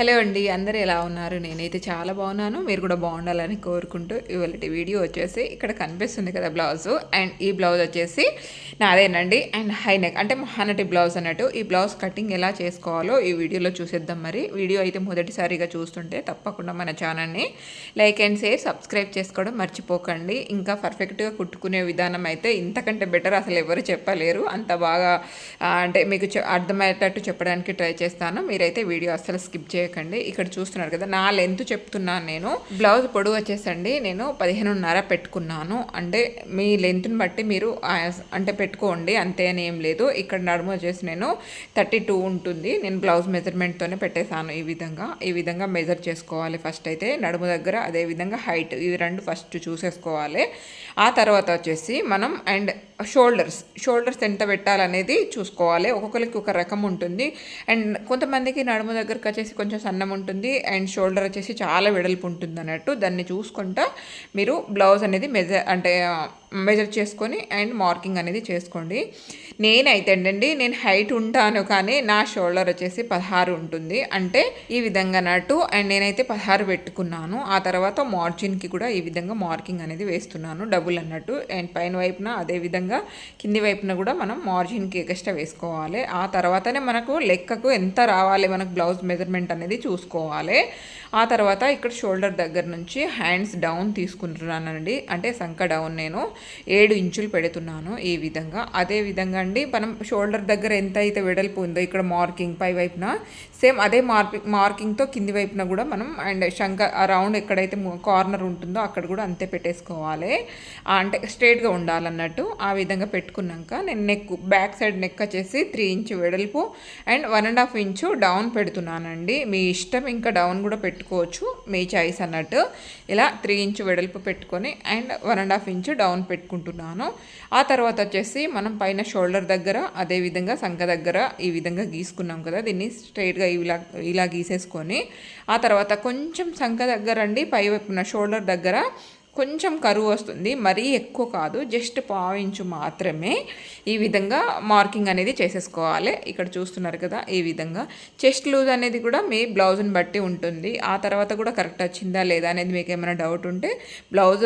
Hello అండి అందరూ ఎలా ఉన్నారు? నేనైతే చాలా బాగున్నాను. మీరు కూడా బాగుండాలని కోరుకుంటూ ఇవాళ వీడియో వచ్చేసి ఇక్కడ కనిపిస్తుంది కదా బ్లౌజు. అండ్ ఈ బ్లౌజ్ వచ్చేసి నాదేనండి. అండ్ హై నెక్ అంటే మహానటి బ్లౌజ్ అన్నట్టు. ఈ బ్లౌజ్ కటింగ్ ఎలా చేసుకోవాలో ఈ వీడియోలో చూసేద్దాం మరి. వీడియో అయితే మొదటిసారిగా చూస్తుంటే తప్పకుండా మన ఛానల్ని లైక్ అండ్ షేర్ సబ్స్క్రైబ్ చేసుకోవడం మర్చిపోకండి. ఇంకా పర్ఫెక్ట్గా కుట్టుకునే విధానం అయితే ఇంతకంటే బెటర్ అసలు ఎవరు చెప్పలేరు. అంత బాగా అంటే మీకు అర్థమయ్యేటట్టు చెప్పడానికి ట్రై చేస్తాను. మీరైతే వీడియో అసలు స్కిప్ చేయకండి. ఇక్కడ చూస్తున్నారు కదా నా లెంత్ చెప్తున్నాను నేను. బ్లౌజ్ పొడవు వచ్చేసండి నేను పదిహేనున్నర పెట్టుకున్నాను. అంటే మీ లెంత్ని బట్టి మీరు అంటే పెట్టుకోండి అంతే అని ఏం లేదు. ఇక్కడ నడుము వచ్చేసి నేను థర్టీ టూ ఉంటుంది. నేను బ్లౌజ్ మెజర్మెంట్తోనే పెట్టేశాను ఈ విధంగా. ఈ విధంగా మెజర్ చేసుకోవాలి ఫస్ట్ అయితే. నడుము దగ్గర అదే విధంగా హైట్ ఇవి రెండు ఫస్ట్ చూసేసుకోవాలి. ఆ తర్వాత వచ్చేసి మనం అండ్ షోల్డర్స్. షోల్డర్స్ ఎంత పెట్టాలనేది చూసుకోవాలి. ఒక్కొక్కరికి ఒక రకం ఉంటుంది. అండ్ కొంతమందికి నడుము దగ్గరకు వచ్చేసి కొంచెం సన్నం ఉంటుంది అండ్ షోల్డర్ వచ్చేసి చాలా వెడల్పు ఉంటుంది అన్నట్టు. దాన్ని చూసుకుంటా మీరు బ్లౌజ్ అనేది మెజర్ అంటే మెజర్ చేసుకొని అండ్ మార్కింగ్ అనేది చేసుకోండి. నేనైతే అండి నేను హైట్ ఉంటాను కానీ నా షోల్డర్ వచ్చేసి పదహారు ఉంటుంది. అంటే ఈ విధంగా అన్నట్టు అండ్ నేనైతే పదహారు పెట్టుకున్నాను. ఆ తర్వాత మార్జిన్కి కూడా ఈ విధంగా మార్కింగ్ అనేది వేస్తున్నాను డబుల్ అన్నట్టు. అండ్ పైన వైపున అదే విధంగా కింది వైపున కూడా మనం మార్జిన్కి ఎక్స్ట్రా వేసుకోవాలి. ఆ తర్వాతనే మనకు లెక్కకు ఎంత రావాలి మనకు బ్లౌజ్ మెజర్మెంట్ అనేది చూసుకోవాలి. ఆ తర్వాత ఇక్కడ షోల్డర్ దగ్గర నుంచి హ్యాండ్స్ డౌన్ తీసుకుంటున్నానండి. అంటే సంక డౌన్ నేను ఏడు ఇంచులు పెడుతున్నాను ఈ విధంగా. అదే విధంగా అండి మనం షోల్డర్ దగ్గర ఎంత అయితే వెడల్పు ఉందో ఇక్కడ మార్కింగ్ పై వైపున సేమ్ అదే మార్కింగ్ మార్కింగ్తో కింది వైపున కూడా మనం అండ్ శంఖ ఆ రౌండ్ ఎక్కడైతే కార్నర్ ఉంటుందో అక్కడ కూడా అంతే పెట్టేసుకోవాలి. అంటే స్ట్రేట్గా ఉండాలన్నట్టు ఆ విధంగా పెట్టుకున్నాక నేను నెక్ బ్యాక్ సైడ్ నెక్ వచ్చేసి త్రీ ఇంచు వెడల్పు and one and half inch down పెడుతున్నానండి. మీ ఇష్టం ఇంకా డౌన్ కూడా పెట్టుకోవచ్చు. మీ చాయిస్ అన్నట్టు. ఇలా త్రీ ఇంచు వెడల్పు పెట్టుకొని and one and half inch down పెట్టుకుంటున్నాను. ఆ తర్వాత వచ్చేసి మనం పైన షోల్డర్ దగ్గర అదే విధంగా సంఖ దగ్గర ఈ విధంగా గీసుకున్నాం కదా దీన్ని స్ట్రైట్గా ఇలా ఇలా గీసేసుకొని ఆ తర్వాత కొంచెం సంఖ దగ్గర అండి పై వైపున షోల్డర్ దగ్గర కొంచెం కరువు వస్తుంది మరీ ఎక్కువ కాదు జస్ట్ పావించు మాత్రమే ఈ విధంగా మార్కింగ్ అనేది చేసేసుకోవాలి. ఇక్కడ చూస్తున్నారు కదా ఈ విధంగా. చెస్ట్ లూజ్ అనేది కూడా మీ బ్లౌజ్ని బట్టి ఉంటుంది. ఆ తర్వాత కూడా కరెక్ట్ వచ్చిందా లేదా అనేది మీకు ఏమైనా డౌట్ ఉంటే బ్లౌజ్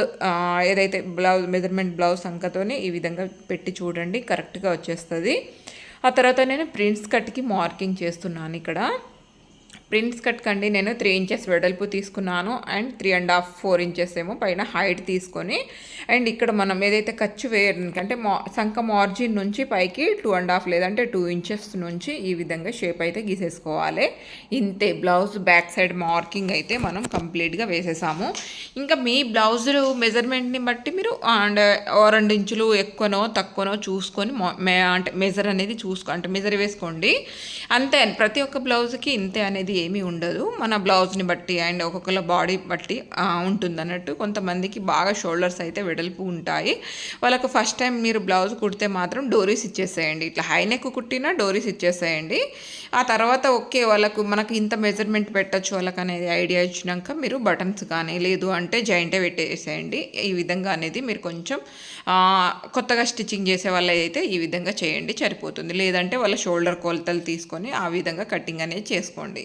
ఏదైతే బ్లౌజ్ మెజర్మెంట్ బ్లౌజ్ సంఖతోని ఈ విధంగా పెట్టి చూడండి కరెక్ట్గా వచ్చేస్తుంది. ఆ తర్వాత నేను ప్రింట్స్ కట్కి మార్కింగ్ చేస్తున్నాను ఇక్కడ. ప్రింట్స్ కట్ కండి నేను త్రీ ఇంచెస్ వెడల్పు తీసుకున్నాను. And three and half four inches ఏమో పైన హైట్ తీసుకొని. అండ్ ఇక్కడ మనం ఏదైతే ఖర్చు వేయడానికి అంటే మా సంఖ మార్జిన్ నుంచి పైకి టూ అండ్ హాఫ్ లేదంటే టూ ఇంచెస్ నుంచి ఈ విధంగా షేప్ అయితే గీసేసుకోవాలి. ఇంతే బ్లౌజ్ బ్యాక్ సైడ్ మార్కింగ్ అయితే మనం కంప్లీట్గా వేసేసాము. ఇంకా మీ బ్లౌజులు మెజర్మెంట్ని బట్టి మీరు అండ్ ఓ రెండు ఇంచులు ఎక్కువనో తక్కువనో చూసుకొని మే- అంటే మెజర్ అనేది చూసుకో అంటే మెజర్ వేసుకోండి. అంతే ప్రతి ఒక్క బ్లౌజ్కి ఇంతే అనేది ఏమీ ఉండదు. మన బ్లౌజ్ని బట్టి అండ్ ఒక్కొక్కల బాడీ బట్టి ఉంటుంది అన్నట్టు కొంతమందికి బాగా షోల్డర్స్ అయితే వెడల్పు ఉంటాయి. వాళ్ళకు ఫస్ట్ టైం మీరు బ్లౌజ్ కుడితే మాత్రం డోరీస్ ఇచ్చేసేయండి. ఇట్లా హై నెక్ కుట్టినా డోరీస్ ఇచ్చేసేయండి. ఆ తర్వాత ఓకే వాళ్ళకు మనకు ఇంత మెజర్మెంట్ పెట్టచ్చు వాళ్ళకి అనేది ఐడియా ఇచ్చినాక మీరు బటన్స్ కానీ లేదు అంటే జాయింటే పెట్టేసేయండి. ఈ విధంగా అనేది మీరు కొంచెం కొత్తగా స్టిచ్చింగ్ చేసే వాళ్ళు అయితే ఈ విధంగా చేయండి సరిపోతుంది. లేదంటే వాళ్ళ షోల్డర్ కొలతలు తీసుకొని ఆ విధంగా కటింగ్ అనేది చేసుకోండి.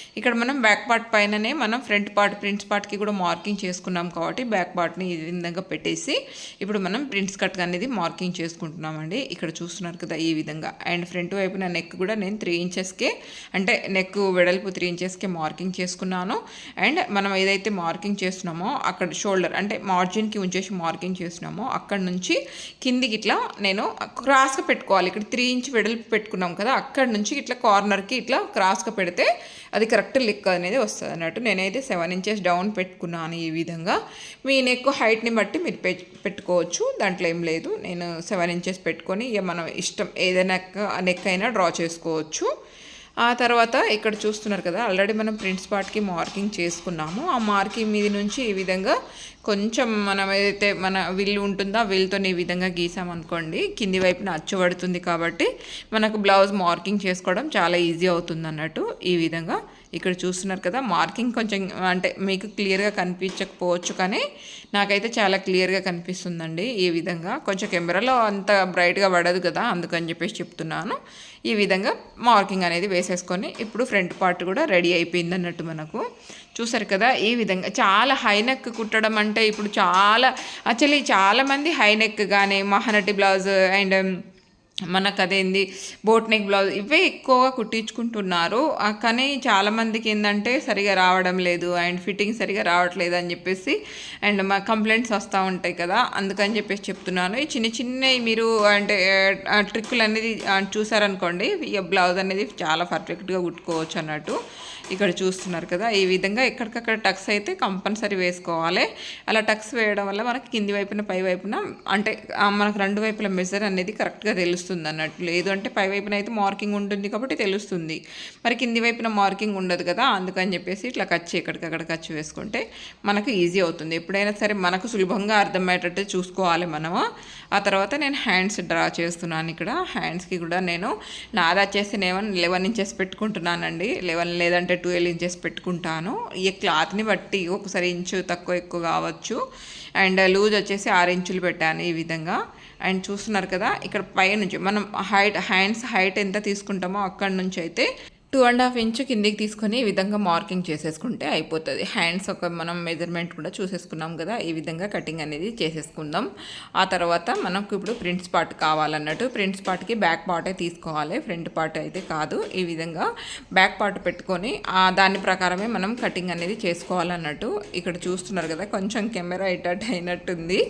ఇక్కడ మనం బ్యాక్ పార్ట్ పైననే మనం ఫ్రంట్ పార్ట్ ప్రింట్స్ పార్ట్కి కూడా మార్కింగ్ చేసుకున్నాం కాబట్టి బ్యాక్ పార్ట్ని ఈ విధంగా పెట్టేసి ఇప్పుడు మనం ప్రింట్స్ కట్ అనేది మార్కింగ్ చేసుకుంటున్నామండి. ఇక్కడ చూస్తున్నారు కదా ఈ విధంగా. అండ్ ఫ్రంట్ వైపున నెక్ కూడా నేను త్రీ ఇంచెస్కే అంటే నెక్ వెడల్పు త్రీ ఇంచెస్కే మార్కింగ్ చేసుకున్నాను. అండ్ మనం ఏదైతే మార్కింగ్ చేస్తున్నామో అక్కడ షోల్డర్ అంటే మార్జిన్కి ఉంచేసి మార్కింగ్ చేస్తున్నామో అక్కడ నుంచి కిందికి ఇట్లా నేను క్రాస్గా పెట్టుకోవాలి. ఇక్కడ త్రీ ఇంచ్ వెడల్పు పెట్టుకున్నాం కదా అక్కడ నుంచి ఇట్లా కార్నర్కి ఇట్లా క్రాస్గా పెడితే అది కరెక్ట్ లిక్ అనేది వస్తుంది అన్నట్టు. నేనైతే సెవెన్ ఇంచెస్ డౌన్ పెట్టుకున్నాను ఈ విధంగా. మీ నెక్ హైట్ని బట్టి మీరు పె- పెట్టుకోవచ్చు. దాంట్లో ఏం లేదు. నేను సెవెన్ ఇంచెస్ పెట్టుకొని ఇక మనం ఇష్టం ఏదైనా నెక్ అయినా డ్రా చేసుకోవచ్చు. ఆ తర్వాత ఇక్కడ చూస్తున్నారు కదా ఆల్రెడీ మనం ప్రింట్స్ పార్ట్కి మార్కింగ్ చేసుకున్నాము. ఆ మార్కింగ్ మీద నుంచి ఈ విధంగా కొంచెం మనం ఏదైతే మన విల్ ఉంటుందో ఆ విల్తో ఈ విధంగా గీసామనుకోండి కింది వైపున అచ్చబడుతుంది కాబట్టి మనకు బ్లౌజ్ మార్కింగ్ చేసుకోవడం చాలా ఈజీ అవుతుంది అన్నట్టు ఈ విధంగా. ఇక్కడ చూస్తున్నారు కదా మార్కింగ్ కొంచెం అంటే మీకు క్లియర్గా కనిపించకపోవచ్చు కానీ నాకైతే చాలా క్లియర్గా కనిపిస్తుందండి ఈ విధంగా. కొంచెం కెమెరాలో అంత బ్రైట్గా పడదు కదా అందుకని చెప్పేసి చెప్తున్నాను. ఈ విధంగా మార్కింగ్ అనేది వేసేసుకొని ఇప్పుడు ఫ్రంట్ పార్ట్ కూడా రెడీ అయిపోయింది అన్నట్టు మనకు. చూసారు కదా ఈ విధంగా చాలా హైనెక్ కుట్టడం అంటే ఇప్పుడు చాలా యాక్చువల్లీ చాలామంది హైనెక్ కానీ మహానటి బ్లౌజ్ అండ్ మనకు అదేంది బోట్ నెక్ బ్లౌజ్ ఇవే ఎక్కువగా కుట్టించుకుంటున్నారు. కానీ చాలామందికి ఏంటంటే సరిగా రావడం లేదు. అండ్ ఫిట్టింగ్ సరిగా రావట్లేదు అని చెప్పేసి అండ్ మా కంప్లైంట్స్ వస్తూ ఉంటాయి కదా అందుకని చెప్పేసి చెప్తున్నాను. ఈ చిన్న చిన్న మీరు అంటే ట్రిక్కులు అనేది చూసారనుకోండి ఈ బ్లౌజ్ అనేది చాలా పర్ఫెక్ట్గా కుట్టుకోవచ్చు అన్నట్టు. ఇక్కడ చూస్తున్నారు కదా ఈ విధంగా ఎక్కడికక్కడ టక్స్ అయితే కంపల్సరీ వేసుకోవాలి. అలా టక్స్ వేయడం వల్ల మనకి కింది వైపున పై వైపున అంటే మనకు రెండు వైపుల మెజర్ అనేది కరెక్ట్గా తెలుస్తుంది అన్నట్టు లేదు అంటే పై వైపున అయితే మార్కింగ్ ఉంటుంది కాబట్టి తెలుస్తుంది. మరి కింది వైపున మార్కింగ్ ఉండదు కదా అందుకని చెప్పేసి ఇట్లా ఖర్చు ఎక్కడికక్కడ ఖర్చు వేసుకుంటే మనకు ఈజీ అవుతుంది. ఎప్పుడైనా సరే మనకు సులభంగా అర్థమయ్యేటట్టు చూసుకోవాలి మనము. ఆ తర్వాత నేను హ్యాండ్స్ డ్రా చేస్తున్నాను ఇక్కడ. హ్యాండ్స్కి కూడా నేను నాది వచ్చేసి నేను లెవెన్ ఇంచెస్ పెట్టుకుంటున్నానండి. లెవెన్ లేదంటే ట్వెల్వ్ ఇంచెస్ పెట్టుకుంటాను. ఈ క్లాత్ని బట్టి ఒకసారి ఇంచు తక్కువ ఎక్కువ కావచ్చు. అండ్ లూజ్ వచ్చేసి ఆరు ఇంచులు పెట్టాను ఈ విధంగా. అండ్ చూస్తున్నారు కదా ఇక్కడ పై నుంచి మనం హైట్ హ్యాండ్స్ హైట్ ఎంత తీసుకుంటామో అక్కడి నుంచి అయితే టూ అండ్ హాఫ్ ఇంచ్ కిందికి తీసుకొని ఈ విధంగా మార్కింగ్ చేసేసుకుంటే అయిపోతుంది. హ్యాండ్స్ ఒక మనం మెజర్మెంట్ కూడా చూసేసుకున్నాం కదా ఈ విధంగా కటింగ్ అనేది చేసేసుకుందాం. ఆ తర్వాత మనకు ఇప్పుడు ప్రింట్స్ పార్ట్ కావాలన్నట్టు ప్రింట్స్ పార్ట్కి బ్యాక్ పార్టే తీసుకోవాలి ఫ్రంట్ పార్ట్ అయితే కాదు. ఈ విధంగా బ్యాక్ పార్ట్ పెట్టుకొని దాని ప్రకారమే మనం కటింగ్ అనేది చేసుకోవాలన్నట్టు ఇక్కడ చూస్తున్నారు కదా కొంచెం కెమెరా ఇటట్ అయినట్టుంది.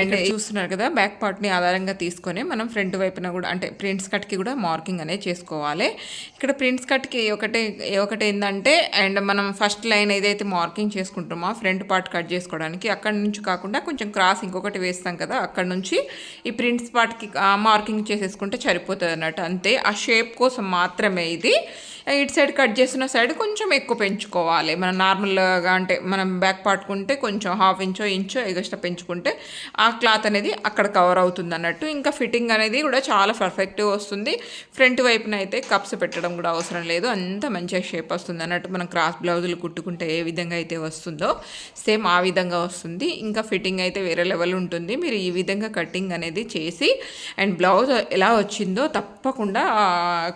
అండ్ చూస్తున్నారు కదా బ్యాక్ పార్ట్ని ఆధారంగా తీసుకొని మనం ఫ్రంట్ వైపున కూడా అంటే ప్రింట్స్ కట్కి కూడా మార్కింగ్ అనేది చేసుకోవాలి. ఇక్కడ ప్రింట్స్ ఫ్రంట్ కట్కి ఒకటే ఒకటి ఏంటంటే అండ్ మనం ఫస్ట్ లైన్ ఏదైతే మార్కింగ్ చేసుకుంటామో ఫ్రంట్ పార్ట్ కట్ చేసుకోవడానికి అక్కడ నుంచి కాకుండా కొంచెం క్రాస్ ఇంకొకటి వేస్తాం కదా అక్కడ నుంచి ఈ ప్రింట్స్ పార్ట్కి మార్కింగ్ చేసేసుకుంటే సరిపోతుంది అన్నట్టు అంతే ఆ షేప్ కోసం మాత్రమే ఇది. ఇటు సైడ్ కట్ చేసిన సైడ్ కొంచెం ఎక్కువ పెంచుకోవాలి. మనం నార్మల్గా అంటే మనం బ్యాక్ పాటుకుంటే కొంచెం హాఫ్ ఇంచో ఇంచో ఎగస్ట్రా పెంచుకుంటే ఆ క్లాత్ అనేది అక్కడ కవర్ అవుతుంది అన్నట్టు. ఇంకా ఫిట్టింగ్ అనేది కూడా చాలా పర్ఫెక్ట్గా వస్తుంది. ఫ్రంట్ వైపున అయితే కప్స్ పెట్టడం కూడా అవసరం లేదు. అంత మంచిగా షేప్ వస్తుంది అన్నట్టు మనం క్రాస్ బ్లౌజులు కుట్టుకుంటే ఏ విధంగా అయితే వస్తుందో సేమ్ ఆ విధంగా వస్తుంది. ఇంకా ఫిట్టింగ్ అయితే వేరే లెవెల్ ఉంటుంది. మీరు ఈ విధంగా కటింగ్ అనేది చేసి అండ్ బ్లౌజ్ ఎలా వచ్చిందో తప్పకుండా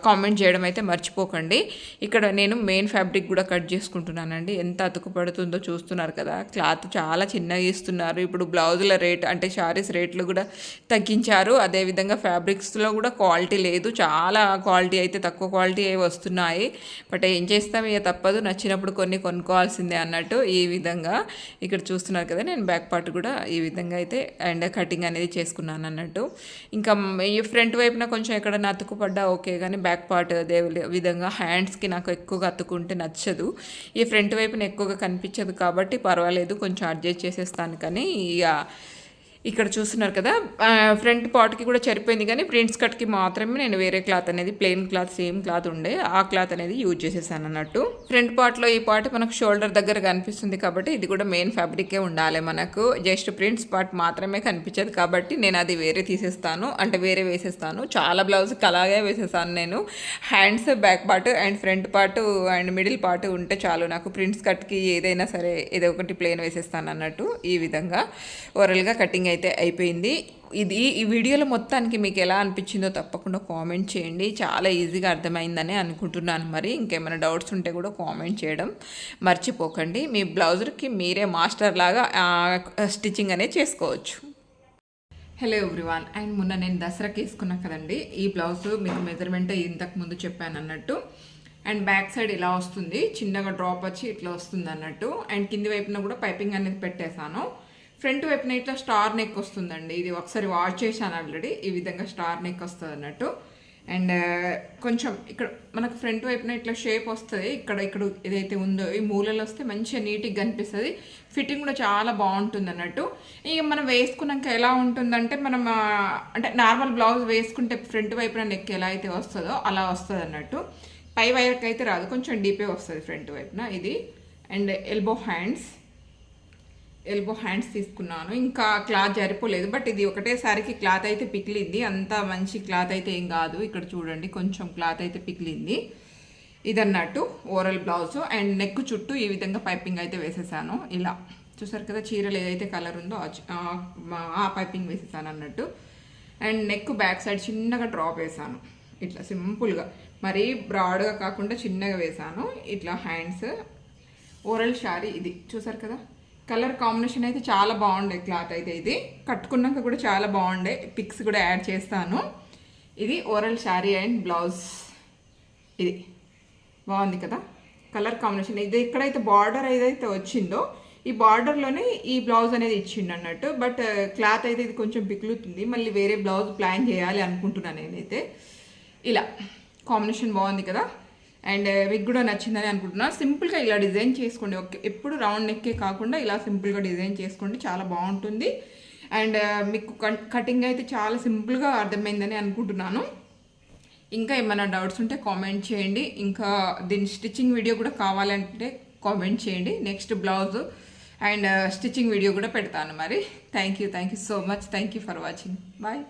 కామెంట్ చేయడం అయితే మర్చిపోకండి. అండి ఇక్కడ నేను మెయిన్ ఫ్యాబ్రిక్ కూడా కట్ చేసుకుంటున్నానండి. ఎంత అతుకు పడుతుందో చూస్తున్నారు కదా. క్లాత్ చాలా చిన్నగా ఇస్తున్నారు. ఇప్పుడు బ్లౌజుల రేట్ అంటే శారీస్ రేట్లు కూడా తగ్గించారు. అదేవిధంగా ఫ్యాబ్రిక్స్లో కూడా క్వాలిటీ లేదు. చాలా క్వాలిటీ అయితే తక్కువ క్వాలిటీ అవి వస్తున్నాయి. బట్ ఏం చేస్తాం? ఇక తప్పదు. నచ్చినప్పుడు కొన్ని కొనుక్కోవాల్సిందే అన్నట్టు ఈ విధంగా ఇక్కడ చూస్తున్నారు కదా. నేను బ్యాక్ పార్ట్ కూడా ఈ విధంగా అయితే అండ్ కటింగ్ అనేది చేసుకున్నాను అన్నట్టు. ఇంకా ఈ ఫ్రంట్ వైపున కొంచెం ఎక్కడన్నా అతుకుపడ్డా ఓకే. కానీ బ్యాక్ పార్ట్ అదే విధంగా హ్యాండ్స్కి నాకు ఎక్కువగా అతుకుంటే నచ్చదు. ఈ ఫ్రంట్ వైపున ఎక్కువగా కనిపించదు కాబట్టి పర్వాలేదు కొంచెం అడ్జస్ట్ చేసేస్తాను. కానీ ఇక ఇక్కడ చూస్తున్నారు కదా ఫ్రంట్ పార్ట్కి కూడా చరిపోయింది కానీ ప్రింట్స్ కట్కి మాత్రమే నేను వేరే క్లాత్ అనేది ప్లెయిన్ క్లాత్ సేమ్ క్లాత్ ఉండే ఆ క్లాత్ అనేది యూజ్ చేసేసాను అన్నట్టు. ఫ్రంట్ పార్ట్లో ఈ పార్ట్ మనకు షోల్డర్ దగ్గర కనిపిస్తుంది కాబట్టి ఇది కూడా మెయిన్ ఫ్యాబ్రికే ఉండాలి మనకు. జస్ట్ ప్రింట్స్ పార్ట్ మాత్రమే కనిపించదు కాబట్టి నేను అది వేరే తీసేస్తాను అంటే వేరే వేసేస్తాను. చాలా బ్లౌజ్కి అలాగే వేసేస్తాను నేను. Hands back part and front part and middle part ఉంటే చాలు. నాకు ప్రింట్స్ కట్కి ఏదైనా సరే ఏదో ఒకటి ప్లేన్ వేసేస్తాను అన్నట్టు ఈ విధంగా. ఓవరాల్గా కటింగ్ అయితే అయిపోయింది. ఇది ఈ వీడియోలో మొత్తానికి మీకు ఎలా అనిపించిందో తప్పకుండా కామెంట్ చేయండి. చాలా ఈజీగా అర్థమైందని అనుకుంటున్నాను మరి. ఇంకేమైనా డౌట్స్ ఉంటే కూడా కామెంట్ చేయడం మర్చిపోకండి. మీ బ్లౌజర్కి మీరే మాస్టర్ లాగా స్టిచ్చింగ్ అనేది చేసుకోవచ్చు. హలో ఎవ్రీవాన్ అండ్ మొన్న నేను దసరాకి వేసుకున్నా కదండి. ఈ బ్లౌజ్ మీకు మెజర్మెంట్ ఇంతకు ముందు చెప్పాను అన్నట్టు. అండ్ బ్యాక్ సైడ్ ఇలా వస్తుంది. చిన్నగా డ్రాప్ వచ్చి ఇట్లా వస్తుంది అన్నట్టు. అండ్ కింది వైపున కూడా పైపింగ్ అనేది పెట్టేశాను. ఫ్రంట్ వైపున ఇట్లా స్టార్ నెక్ వస్తుందండి. ఇది ఒకసారి వాష్ చేశాను ఆల్రెడీ. ఈ విధంగా స్టార్ నెక్ వస్తుంది అన్నట్టు అండ్ కొంచెం ఇక్కడ మనకు ఫ్రంట్ వైపున ఇట్లా షేప్ వస్తుంది. ఇక్కడ ఇక్కడ ఏదైతే ఉందో ఈ మూలలు వస్తే మంచిగా నీట్గా కనిపిస్తుంది. ఫిట్టింగ్ కూడా చాలా బాగుంటుంది అన్నట్టు ఇక మనం వేసుకున్నాక ఎలా ఉంటుందంటే మనం అంటే నార్మల్ బ్లౌజ్ వేసుకుంటే ఫ్రంట్ వైపున నెక్ ఎలా అయితే వస్తుందో అలా వస్తుంది అన్నట్టు పై వైర్కి అయితే రాదు. కొంచెం డీపే వస్తుంది ఫ్రంట్ వైపున ఇది. And elbow hands. Elbow hands తీసుకున్నాను. ఇంకా క్లాత్ జరిపోలేదు. బట్ ఇది ఒకటేసారికి క్లాత్ అయితే పికిలింది. అంత మంచి క్లాత్ అయితే ఏం కాదు. ఇక్కడ చూడండి కొంచెం క్లాత్ అయితే పికిలింది. ఇదన్నట్టు ఓరల్ బ్లౌజ్ అండ్ నెక్ చుట్టూ ఈ విధంగా పైపింగ్ అయితే వేసేసాను. ఇలా. చూసారు కదా చీరలు ఏదైతే కలర్ ఉందో ఆ పైపింగ్ వేసేసాను అన్నట్టు. అండ్ నెక్ బ్యాక్ సైడ్ చిన్నగా డ్రాప్ వేసాను. ఇట్లా సింపుల్గా మరీ బ్రాడ్గా కాకుండా చిన్నగా వేసాను. ఇట్లా హ్యాండ్స్ ఓరల్ శారీ ఇది. చూసారు కదా? కలర్ కాంబినేషన్ అయితే చాలా బాగుండే క్లాత్ అయితే ఇది. కట్టుకున్నాక కూడా చాలా బాగుండే. పిక్స్ కూడా యాడ్ చేస్తాను. ఇది ఓరల్ శారీ అండ్ బ్లౌజ్. ఇది బాగుంది కదా? Colour combination. ఇది ఎక్కడైతే బార్డర్ ఏదైతే వచ్చిందో ఈ బార్డర్లోనే ఈ బ్లౌజ్ అనేది ఇచ్చిండు అన్నట్టు. బట్ క్లాత్ అయితే ఇది కొంచెం పిక్లుతుంది మళ్ళీ వేరే బ్లౌజ్ ప్లాన్ చేయాలి అనుకుంటున్నాను నేనైతే. ఇలా. కాంబినేషన్ బాగుంది కదా? అండ్ uh, మీకు కూడా నచ్చిందని అనుకుంటున్నా. సింపుల్గా ఇలా డిజైన్ చేసుకోండి. ఓకే ఎప్పుడు రౌండ్ నెక్కే కాకుండా ఇలా సింపుల్గా డిజైన్ చేసుకోండి. చాలా బాగుంటుంది. అండ్ uh, మీకు కటింగ్ అయితే చాలా సింపుల్గా అర్థమైందని అనుకుంటున్నాను. ఇంకా ఏమైనా డౌట్స్ ఉంటే కామెంట్ చేయండి. ఇంకా దీని స్టిచ్చింగ్ వీడియో కూడా కావాలంటే కామెంట్ చేయండి. Next blouse and uh, stitching video కూడా పెడతాను మరి. Thank you thank you so much. Thank you for watching. Bye.